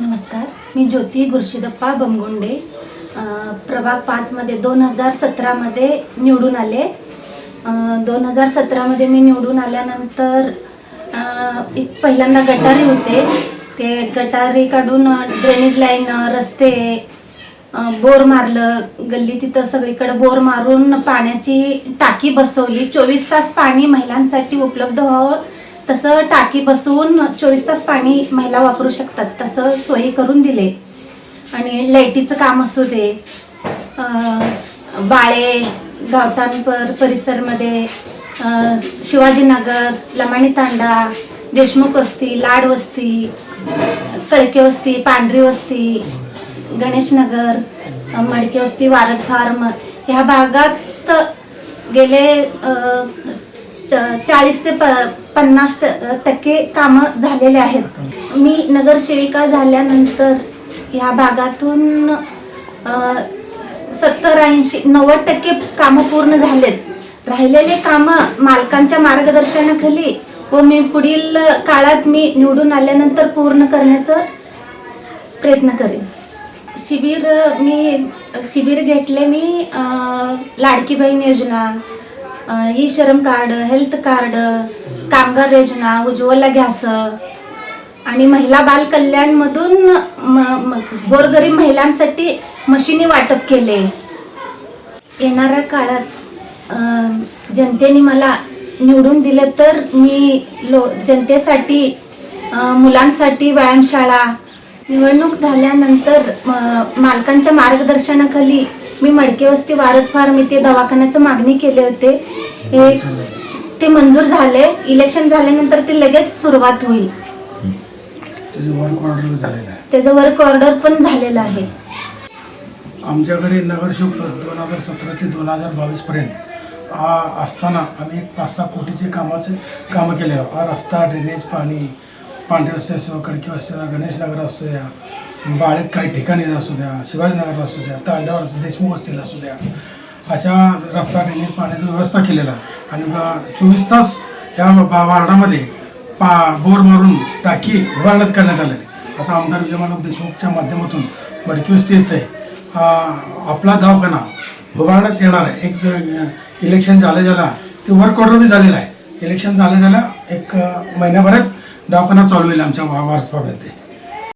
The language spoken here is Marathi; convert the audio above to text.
नमस्कार. मी ज्योती गुरुशिदप्पा बमगोंडे. प्रभाग पाचमध्ये दोन हजार सतरामध्ये निवडून आले. दोन हजार सतरामध्ये मी निवडून आल्यानंतर पहिल्यांदा गटारी होते. ते गटारी काढून ड्रेनेज लाईन रस्ते बोर मारलं. गल्ली तिथं सगळीकडे बोर मारून पाण्याची टाकी बसवली. चोवीस तास पाणी महिलांसाठी उपलब्ध व्हावं तसं टाकी बसवून चोवीस तास पाणी महिला वापरू शकतात. तसं सोयी करून दिले. आणि लाईटीचं काम असू दे बाळे गावठाणपर परिसरमध्ये शिवाजीनगर लमाणी तांडा देशमुख वस्ती लाड वस्ती कळके वस्ती पांढरी वस्ती गणेशनगर मडके वस्ती वारद फार्म ह्या भागात गेले चाळीस ते प पन्नास ट- टक्के कामं झालेले आहेत. मी नगरसेविका झाल्यानंतर ह्या भागातून सत्तर ऐंशी नव्वद टक्के कामं पूर्ण झालेत. राहिलेले कामं मालकांच्या मार्गदर्शनाखाली व मी पुढील काळात मी निवडून आल्यानंतर पूर्ण करण्याचं प्रयत्न करेन. शिबिर मी शिबिर घेतले मी अं, लाडकी बहीण योजना ई श्रम कार्ड हेल्थ कार्ड कामगार योजना उज्ज्वला गॅस आणि महिला बाल कल्याणमधून म- गोरगरीब महिलांसाठी मशिनी वाटप केले. येणाऱ्या काळात जनतेने मला निवडून दिलं तर मी लो जनतेसाठी मुलांसाठी व्यायामशाळा निवडणूक झाल्यानंतर म- मालकांच्या मार्गदर्शनाखाली मी मडके वस्ती वारद फार्म इथे दवाखान्याचं मागणी केले होते. हे ते मंजूर झाले. इलेक्शन झाल्यानंतर ते लगेच सुरुवात होईल. त्याचे वर्क ऑर्डर झालेलं आहे. त्याचं वर्क ऑर्डर पण झालेलं आहे. आमच्याकडे नगरसेवक दोन हजार सतरा ते दोन हजार बावीसपर्यंत आ असताना आम्ही एक पाच सहा कोटीचे कामाचे कामं केले. रस्ता ड्रेनेज पाणी पांढरे रस्ते असो खडकी रस्ते असो, गणेशनगर असू द्या बाळेत काही ठिकाणी असू द्या शिवाजीनगरला असू द्या तांड्यावर असू देशमुख वस्तीला असू द्या अशा रस्ता ड्रेनेज पाण्याची व्यवस्था केलेला. आणि चोवीस तास ह्या बा- वार्डामध्ये पा बोर मारून टाकी उभारण्यात करण्यात आलेली आता आमदार विजयमानव देशमुखच्या माध्यमातून मडकी येते आहे आपला दवाखाना उभारण्यात येणार आहे. एक इलेक्शन झालं झाला ते वर्क ऑर्डर बी झालेलं आहे. इलेक्शन झालं झालं एक महिन्याभरात दवाखाना चालू होईल आमच्या वार वारसपाड्यात